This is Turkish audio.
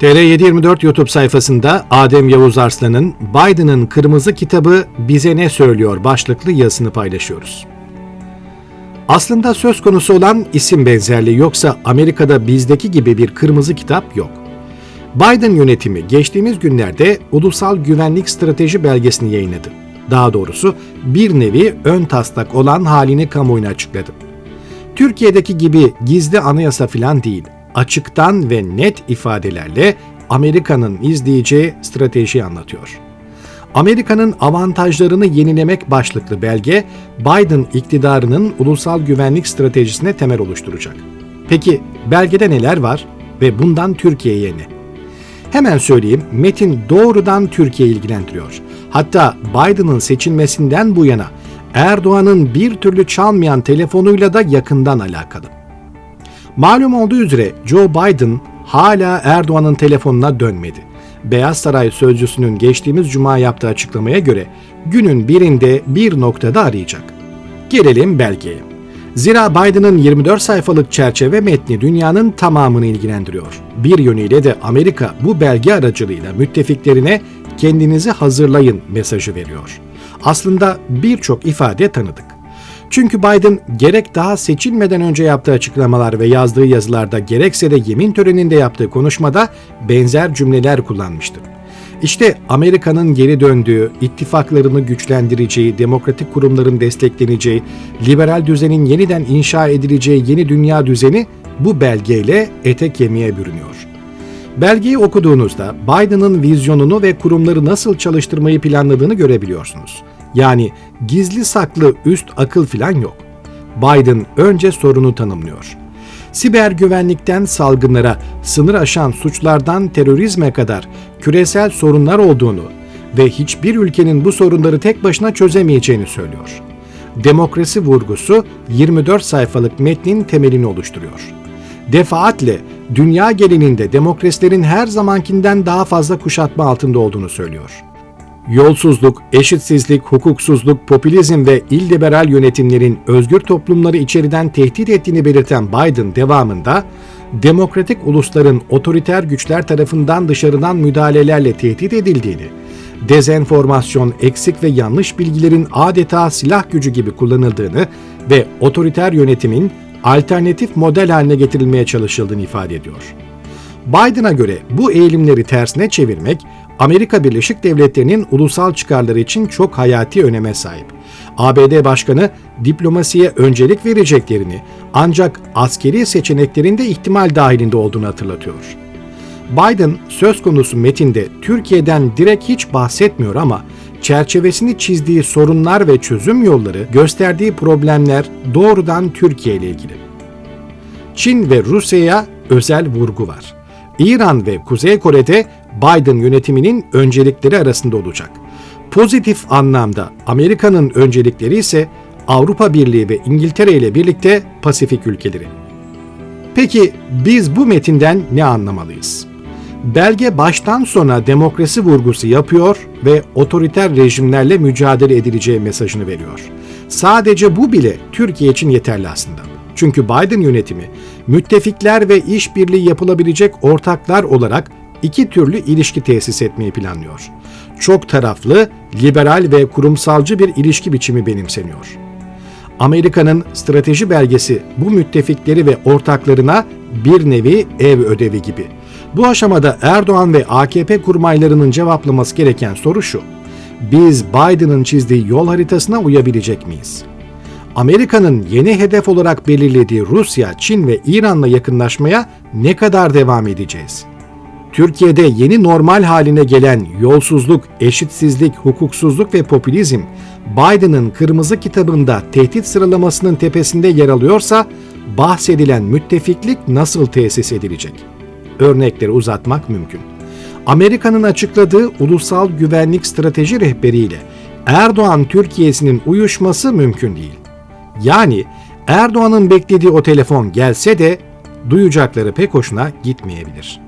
TR724 YouTube sayfasında Adem Yavuz Arslan'ın Biden'ın Kırmızı Kitabı Bize Ne Söylüyor başlıklı yazısını paylaşıyoruz. Aslında söz konusu olan isim benzerliği yoksa Amerika'da bizdeki gibi bir kırmızı kitap yok. Biden yönetimi geçtiğimiz günlerde Ulusal Güvenlik Strateji belgesini yayınladı. Daha doğrusu bir nevi ön taslak olan halini kamuoyuna açıkladı. Türkiye'deki gibi gizli anayasa filan değil, açıktan ve net ifadelerle Amerika'nın izleyeceği stratejiyi anlatıyor. Amerika'nın avantajlarını yenilemek başlıklı belge Biden iktidarının ulusal güvenlik stratejisine temel oluşturacak. Peki belgede neler var ve bundan Türkiye'ye ne? Hemen söyleyeyim, metin doğrudan Türkiye'yi ilgilendiriyor. Hatta Biden'ın seçilmesinden bu yana Erdoğan'ın bir türlü çalmayan telefonuyla da yakından alakalı. Malum olduğu üzere Joe Biden hala Erdoğan'ın telefonuna dönmedi. Beyaz Saray sözcüsünün geçtiğimiz cuma yaptığı açıklamaya göre günün birinde bir noktada arayacak. Gelelim belgeye. Zira Biden'ın 24 sayfalık çerçeve metni dünyanın tamamını ilgilendiriyor. Bir yönüyle de Amerika bu belge aracılığıyla müttefiklerine kendinizi hazırlayın mesajı veriyor. Aslında birçok ifade tanıdık. Çünkü Biden gerek daha seçilmeden önce yaptığı açıklamalar ve yazdığı yazılarda gerekse de yemin töreninde yaptığı konuşmada benzer cümleler kullanmıştı. İşte Amerika'nın geri döndüğü, ittifaklarını güçlendireceği, demokratik kurumların destekleneceği, liberal düzenin yeniden inşa edileceği yeni dünya düzeni bu belgeyle ete kemiğe bürünüyor. Belgeyi okuduğunuzda Biden'ın vizyonunu ve kurumları nasıl çalıştırmayı planladığını görebiliyorsunuz. Yani gizli saklı üst akıl filan yok. Biden önce sorunu tanımlıyor. Siber güvenlikten salgınlara, sınır aşan suçlardan terörizme kadar küresel sorunlar olduğunu ve hiçbir ülkenin bu sorunları tek başına çözemeyeceğini söylüyor. Demokrasi vurgusu 24 sayfalık metnin temelini oluşturuyor. Defaatle dünya genelinde demokrasilerin her zamankinden daha fazla kuşatma altında olduğunu söylüyor yolsuzluk, eşitsizlik, hukuksuzluk, popülizm ve illiberal yönetimlerin özgür toplumları içeriden tehdit ettiğini belirten Biden devamında, demokratik ulusların otoriter güçler tarafından dışarıdan müdahalelerle tehdit edildiğini, dezenformasyon, eksik ve yanlış bilgilerin adeta silah gücü gibi kullanıldığını ve otoriter yönetimin alternatif model haline getirilmeye çalışıldığını ifade ediyor. Biden'a göre bu eğilimleri tersine çevirmek Amerika Birleşik Devletleri'nin ulusal çıkarları için çok hayati öneme sahip. ABD Başkanı diplomasiye öncelik vereceklerini ancak askeri seçeneklerinde ihtimal dahilinde olduğunu hatırlatıyor. Biden söz konusu metinde Türkiye'den direkt hiç bahsetmiyor ama çerçevesini çizdiği sorunlar ve çözüm yolları, gösterdiği problemler doğrudan Türkiye ile ilgili. Çin ve Rusya'ya özel vurgu var. İran ve Kuzey Kore'de Biden yönetiminin öncelikleri arasında olacak. Pozitif anlamda Amerika'nın öncelikleri ise Avrupa Birliği ve İngiltere ile birlikte Pasifik ülkeleri. Peki biz bu metinden ne anlamalıyız? Belge baştan sona demokrasi vurgusu yapıyor ve otoriter rejimlerle mücadele edileceği mesajını veriyor. Sadece bu bile Türkiye için yeterli aslında. Çünkü Biden yönetimi müttefikler ve işbirliği yapılabilecek ortaklar olarak iki türlü ilişki tesis etmeyi planlıyor. Çok taraflı, liberal ve kurumsalcı bir ilişki biçimi benimseniyor. Amerika'nın strateji belgesi bu müttefikleri ve ortaklarına bir nevi ev ödevi gibi. Bu aşamada Erdoğan ve AKP kurmaylarının cevaplaması gereken soru şu. Biz Biden'ın çizdiği yol haritasına uyabilecek miyiz? Amerika'nın yeni hedef olarak belirlediği Rusya, Çin ve İran'la yakınlaşmaya ne kadar devam edeceğiz? Türkiye'de yeni normal haline gelen yolsuzluk, eşitsizlik, hukuksuzluk ve popülizm Biden'ın kırmızı kitabında tehdit sıralamasının tepesinde yer alıyorsa bahsedilen müttefiklik nasıl tesis edilecek? Örnekleri uzatmak mümkün. Amerika'nın açıkladığı ulusal güvenlik strateji rehberiyle Erdoğan Türkiye'sinin uyuşması mümkün değil. Yani Erdoğan'ın beklediği o telefon gelse de duyacakları pek hoşuna gitmeyebilir.''